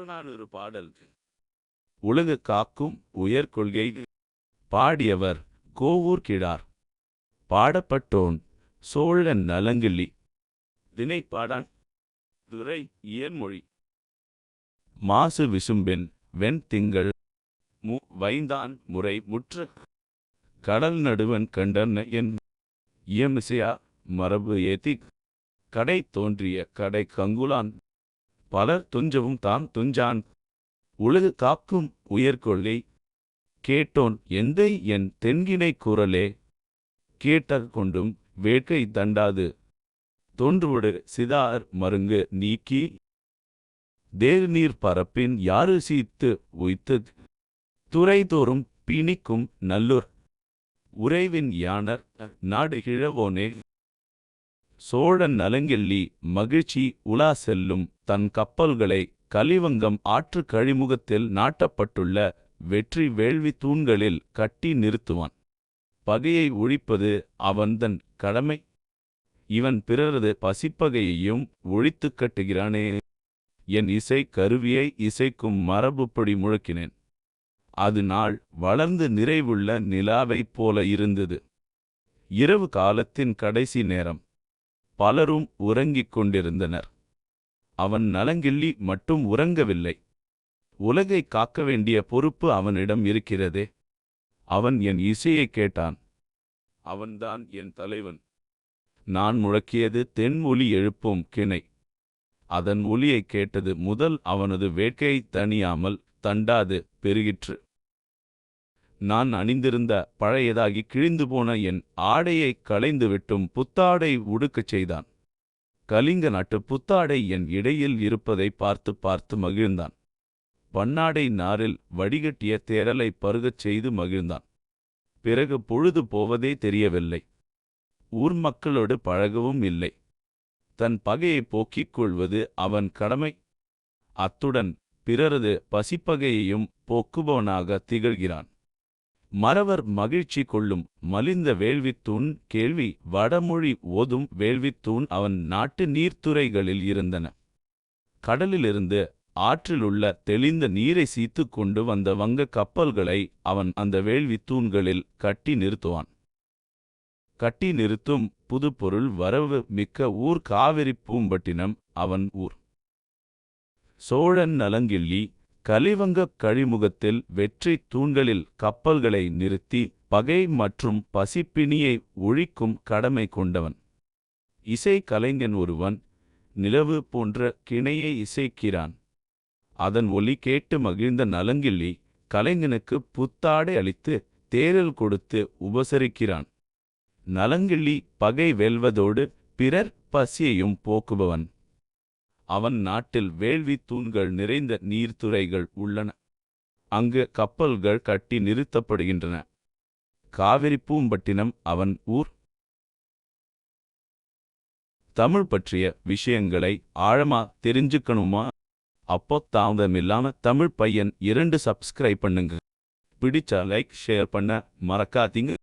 புறநானூறு பாடல். உலகு காக்கும் உயர் கொள்கை. பாடியவர் கோவூர் கிழார் பாடப்பட்டோன் சோழன் நலங்கிள்ளி தினை பாடான் துரை இயன்மொழி மாசு விசும்பின் வெண் திங்கள் மு வைந்தான் முறை முற்ற. கடல் நடுவன் கண்டன என் இயமிசையா மரபு ஏத்தி. கடை தோன்றிய கடை கங்குலான். பலர் துஞ்சவும் தான் துஞ்சான். உலகு காக்கும் உயர்கொள்கை கேட்டோன் எந்தை என் தென்கினை குரலே கேட்டற் கொண்டும் வேட்கை தண்டாது. தோன்றுவிடு சிதார் மருங்கு நீக்கி. தேர்நீர் பரப்பின் யாரு சீத்து உய்த்து துறைதோறும் பிணிக்கும் நல்லூர். உறைவின் யானர் நாடு கிழவோனே? சோழன் நலங்கெல்லி மகிழ்ச்சி உலா செல்லும் தன் கப்பல்களை கலிவங்கம் ஆற்று கழிமுகத்தில் நாட்டப்பட்டுள்ள வெற்றி வேள்வி தூண்களில் கட்டி நிறுத்துவான். பகையை ஒழிப்பது அவன்தன் கடமை. இவன் பிறரது பசிப்பகையையும் ஒழித்துக் கட்டுகிறானே. என் இசை கருவியை இசைக்கும் மரபுப்படி முழக்கினேன். அது நாள் வளர்ந்து நிறைவுள்ள நிலாவைப் போல இருந்தது. இரவு காலத்தின் கடைசி நேரம். பலரும் உறங்கிக் கொண்டிருந்தனர். அவன் நலங்கிள்ளி மட்டும் உறங்கவில்லை. உலகை காக்க வேண்டிய பொறுப்பு அவனிடம் இருக்கிறதே. அவன் என் இசையை கேட்டான். அவன்தான் என் தலைவன். நான் முழக்கியது தென் ஒலி எழுப்பும் கிணை. அதன் ஒலியைக் கேட்டது முதல் அவனது வேட்கை தணியாமல் தண்டாது பெருகிற்று. நான் அணிந்திருந்த பழையதாகி கிழிந்து போன என் ஆடையை களைந்துவிட்டும் புத்தாடை உடுக்கச் செய்தான். கலிங்க நாட்டு புத்தாடை என் இடையில் இருப்பதை பார்த்து பார்த்து மகிழ்ந்தான். பன்னாடை நாரில் வடிகட்டிய தேரலை பருகச் செய்து மகிழ்ந்தான். பிறகு பொழுது போவதே தெரியவில்லை. ஊர் மக்களோடு பழகவும் இல்லை. தன் பகையை போக்கிக் கொள்வது அவன் கடமை. அத்துடன் பிறரது பசிப்பகையையும் போக்குபவனாக திகழ்கிறான். மறவர் மகிழ்ச்சி கொள்ளும் மலிந்த வேள்வித்தூண் கேள்வி வடமொழி ஓதும் வேள்வித்தூண் அவன் நாட்டு நீர்த்துறைகளில் இருந்தன. கடலிலிருந்து ஆற்றிலுள்ள தெளிந்த நீரை சீத்து கொண்டு வந்த வங்க கப்பல்களை அவன் அந்த வேள்வித் தூண்களில் கட்டி நிறுத்துவான். கட்டி நிறுத்தும் புதுப்பொருள் வரவு மிக்க ஊர் காவிரி பூம்பட்டினம் அவன் ஊர். சோழன் நலங்கிள்ளி கலிவங்கக் கழிமுகத்தில் வெற்றி தூண்களில் கப்பல்களை நிறுத்தி பகை மற்றும் பசிப்பிணியை ஒழிக்கும் கடமை கொண்டவன். இசை கலைஞன் ஒருவன் நிலவு போன்ற கிணையை இசைக்கிறான். அதன் ஒலி கேட்டு மகிழ்ந்த நலங்கிள்ளி கலைஞனுக்கு புத்தாடை அளித்து தேரல் கொடுத்து உபசரிக்கிறான். நலங்கிள்ளி பகை வெல்வதோடு பிறர் பசியையும் போக்குபவன். அவன் நாட்டில் வேள்வி தூண்கள் நிறைந்த நீர்த்துறைகள் உள்ளன. அங்கு கப்பல்கள் கட்டி நிறுத்தப்படுகின்றன. காவிரி பூம்பட்டினம் அவன் ஊர். தமிழ் பற்றிய விஷயங்களை ஆழமா தெரிஞ்சுக்கணுமா? அப்போ தாமதமில்லாம தமிழ் பையன் இரண்டு சப்ஸ்கிரைப் பண்ணுங்க. பிடிச்சா லைக் ஷேர் பண்ண மறக்காதீங்க.